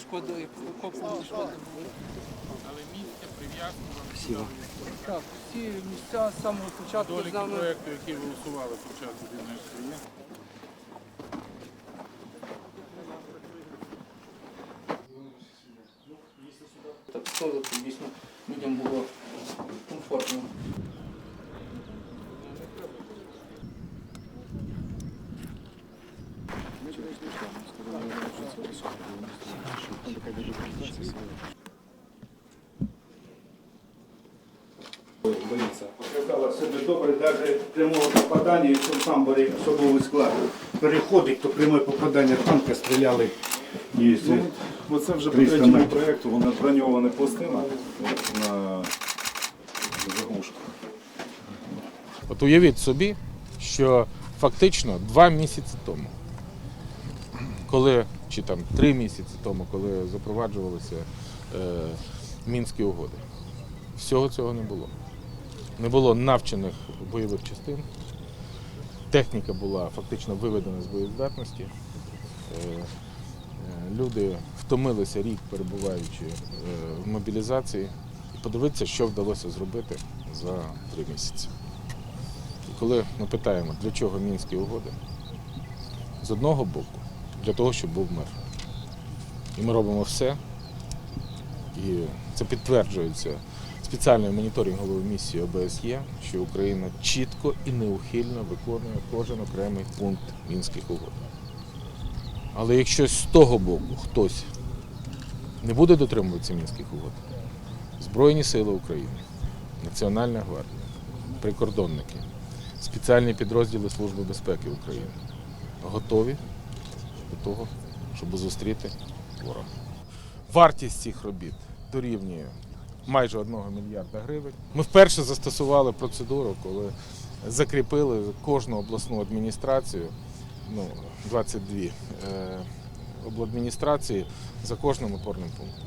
шкоди, копали шкоди були. Але місце прив'язано Так, всі місця з самого початку доліки нами. проєкту, які ви усували початку війни України. Так, столик, дійсно, людям було комфортно. Показала себе добре, навіть прямого попадання, якщо в тамбурі особовий склад переходить, то пряме попадання танка стріляли і Ну, це вже по 300 третьому проєкту, вона броньована пластина на заглушках. От уявіть собі, що фактично два місяці тому, коли, чи там три місяці тому, коли запроваджувалися е, мінські угоди, всього цього не було. Не було навчених бойових частин. Техніка була фактично виведена з боєздатності. Е, е, Люди втомилися рік, перебуваючи е, в мобілізації, і подивитися, що вдалося зробити за три місяці. І коли ми питаємо, для чого мінські угоди, з одного боку, для того, щоб був мир. І ми робимо все, і це підтверджується спеціальною моніторинговою місією ОБСЄ, що Україна чітко і неухильно виконує кожен окремий пункт мінських угод. Але якщо з того боку хтось не буде дотримуватися мінських угод, Збройні сили України, Національна гвардія, прикордонники, спеціальні підрозділи Служби безпеки України готові того, щоб зустріти ворога. Вартість цих робіт дорівнює майже 1 мільярда гривень. Ми вперше застосували процедуру, коли закріпили кожну обласну адміністрацію, ну, 22 е, обладміністрації за кожним опорним пунктом.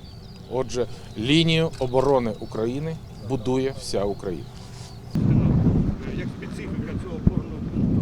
Отже, лінію оборони України будує вся Україна. Ну, як специфіка цього опорного пункту?